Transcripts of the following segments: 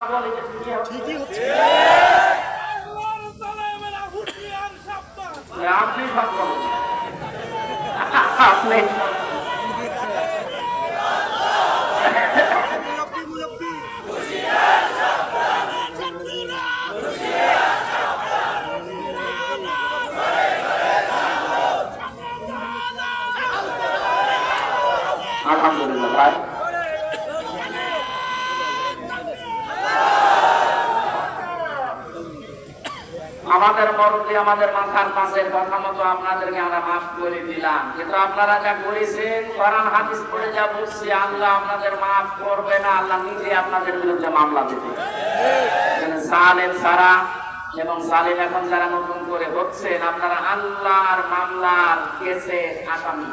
আপনি আপনি আলহামদুলিল্লাহ ভাই। আমাদের মরদি আমাদের মাথার পাশের কথা মতো আপনাদেরকে আমরা মাফ করে দিলাম। কিন্তু আপনারা যা করেছেন কোরআন, হাদিস পড়ে যা বলছি, আল্লাহ আপনাদের মাফ করবে না, আল্লাহ নিজে আপনাদের বিরুদ্ধে মামলা দেবে। সালেম সারা এবং সালিম এখন যারা নতুন করে হচ্ছেন, আপনারা আল্লাহর মামলার কেসে আসামি।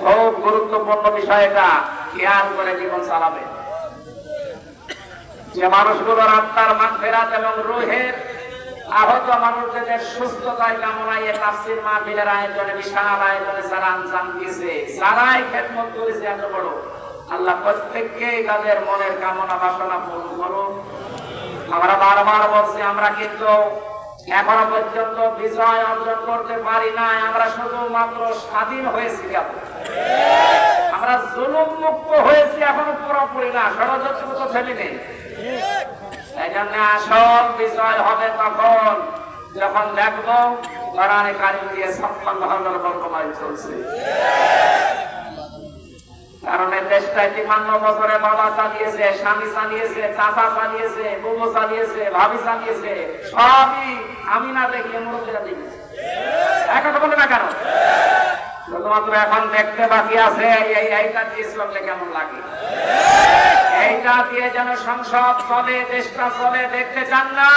খুব গুরুত্বপূর্ণ বিষয় এটা, খেয়াল করে জীবন চালাবে যে মানুষগুলোর আত্মার মান ফেরাত এবং রোহের আহত মানুষদের সুস্থতায় কামনায় এ তাফসির মাহফিলের আয়োজনে বিশাল আয়োজনে যারা আঞ্জাম দিয়েছে যারাই খেদমত করেছে এত বড়। আল্লাহ প্রত্যেককে তাদের মনের কামনা বাসনা পূরণ করুন আমরা বারবার বলছি, আমরা কিন্তু এখনও পর্যন্ত বিজয় অর্জন করতে পারি নাই। আমরা শুধুমাত্র স্বাধীন হয়েছি কেবল আমরা জুলুম মুক্ত হয়েছি, এখনও পুরোপুরি না। ষড়যন্ত্র তো ফেলি নেই আসল বিজয় হবে তখন। যখন দেখব কোরআনে কারিম দিয়ে ছাপ্পান্ন হাজার বর্তমানে চলছে। কারণ এই দেশটায় তিপান্ন বছরে বাবা চালিয়েছে, স্বামী চালিয়েছে, চাচা চালিয়েছে বুবু চালিয়েছে, ভাবি চালিয়েছে, সবই আমি না দেখিয়ে মুরব্বীরা দেখেছে এখন বলে না কেন? শুধুমাত্র এখন দেখতে বাকি আছে, এই এইটা দিয়ে কেমন লাগে? এইটা দিয়ে যেন সংসদ চলে দেশটা চলে দেখতে চান না।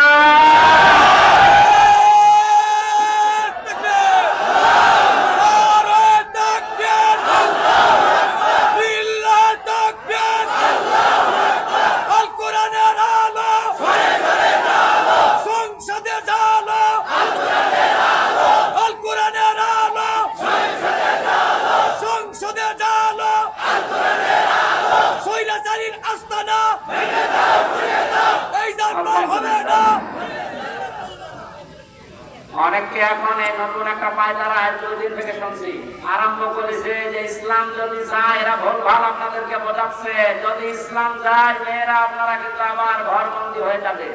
অনেককে এখন এই নতুন একটা পায়তারা দুদিন থেকে শুনছি। আরম্ভ করেছে যে ইসলাম যদি যায় এরা ভুল ভালো আপনাদেরকে বোঝাচ্ছে। যদি ইসলাম যায় মেয়েরা আপনারা কিন্তু আবার ঘরবন্দি হয়ে যাবে।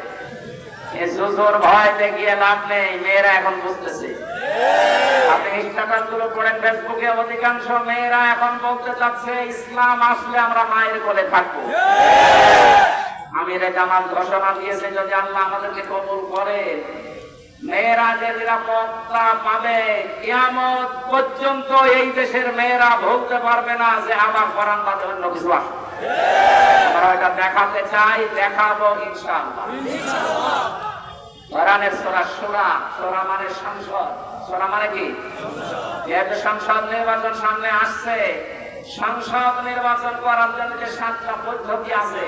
জুজুর ভয় ইসলাম আসলে আমরা মায়ের কোলে থাকব। আমিরে জামাত ঘোষণা দিয়েছে, যদি আল্লাহ আমাদেরকে কবুল করে মেয়েরা যে নিরাপত্তা পাবে। কিয়ামত পর্যন্ত এই দেশের মেয়েরা ভুলতে পারবে না যে কিছু আমরা ইনশাআল্লাহ। কোরআনের সোরা মানে সংসদ। মানে কি? সংসদ নির্বাচন সামনে আসছে, সংসদ নির্বাচন করার জন্য সাতটা পদ্ধতি আছে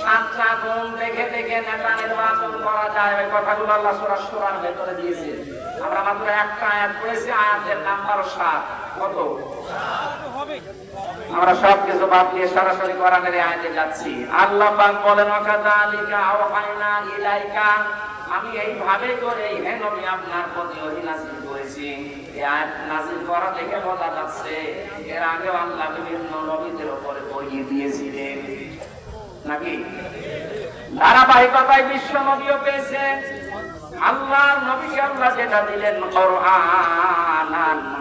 সাতটা গুণ দেখে দেখে নেতা নির্বাচন করা যায়। ওই কথাগুলো আল্লাহ সোরা সোরার ভেতরে দিয়েছে। আমরা মাত্র একটা আয়াত করেছি আয়াতের নাম্বার সাত। কত? আমরা সব কিছু বাদ দিয়ে সরাসরি কোরআনের আয়াতে যাচ্ছি। আল্লাহ পাক বলেন, ওয়াকাযালিকা আওহাইনা ইলাইকা। আমি এইভাবে করে, হে নবী, আপনার প্রতি ওহী নাযিল করেছি। এই আয়াত নাযিল করা থেকে বলা যাচ্ছে এর আগে আল্লাহ বিভিন্ন নবীদের উপরে ওহী দিয়েছিলেন। নাকি? ধারাবাহিকতায় বিশ্ব নবীও পেয়েছেন। আল্লাহ নবী আল্লাহ যেটা দিলেন